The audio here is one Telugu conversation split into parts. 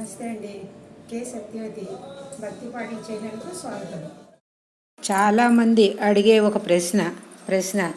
నమస్తే అండి. కే సత్యవతి భక్తిపాటి ఛానల్కు స్వాగతం. చాలామంది అడిగే ఒక ప్రశ్న ప్రశ్న.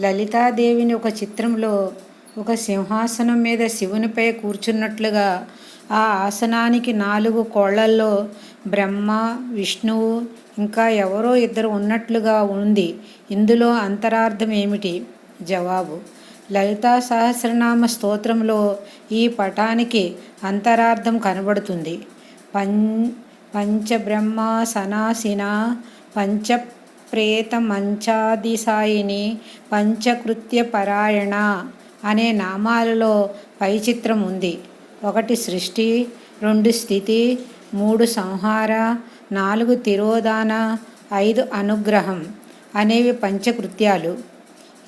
లలితాదేవిని ఒక చిత్రంలో ఒక సింహాసనం మీద శివునిపై కూర్చున్నట్లుగా ఆ ఆసనానికి నాలుగు కోళ్ళల్లో బ్రహ్మ విష్ణువు ఇంకా ఎవరో ఇద్దరు ఉన్నట్లుగా ఉంది. ఇందులో అంతరార్థం ఏమిటి? జవాబు. లలితా సహస్రనామ స్తోత్రంలో ఈ పటానికి అంతరార్థం కనబడుతుంది. పం పంచబ్రహ్మ సనాసిన పంచప్రేత మంచాదిసాయిని పంచకృత్య పరాయణ అనే నామాలలో పై చిత్రం ఉంది. ఒకటి సృష్టి రెండు స్థితి మూడు సంహార నాలుగు తిరోధాన ఐదు అనుగ్రహం అనేవి పంచకృత్యాలు.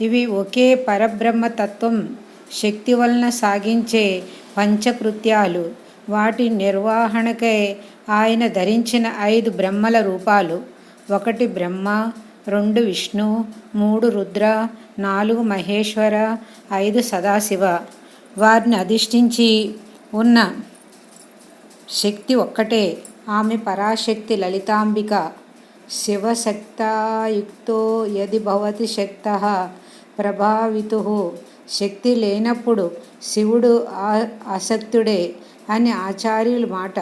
ఇవి ఒకే పరబ్రహ్మతత్వం శక్తి వలన సాగించే పంచకృత్యాలు. వాటి నిర్వహణకై ఆయన ధరించిన ఐదు బ్రహ్మల రూపాలు. ఒకటి బ్రహ్మ రెండు విష్ణు మూడు రుద్ర నాలుగు మహేశ్వర ఐదు సదాశివ. వారిని అధిష్ఠించి ఉన్న శక్తి ఒక్కటే. ఆమె పరాశక్తి లలితాంబిక. శివశక్తాయుక్తో యది భవతి శక్త. ప్రభావితు శక్తి లేనప్పుడు శివుడు ఆ- అని ఆచార్యుల మాట.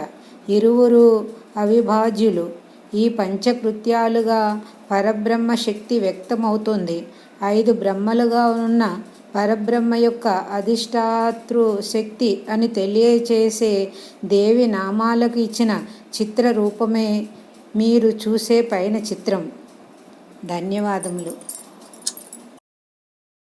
ఇరువురు అవిభాజ్యులు. ఈ పంచకృత్యాలుగా పరబ్రహ్మ శక్తి వ్యక్తమవుతుంది. ఐదు బ్రహ్మలుగా ఉన్న పరబ్రహ్మ యొక్క అధిష్టాతృ శక్తి అని తెలియచేసే దేవి నామాలకు ఇచ్చిన చిత్ర రూపమే మీరు చూసే పైన చిత్రం. ధన్యవాదములు.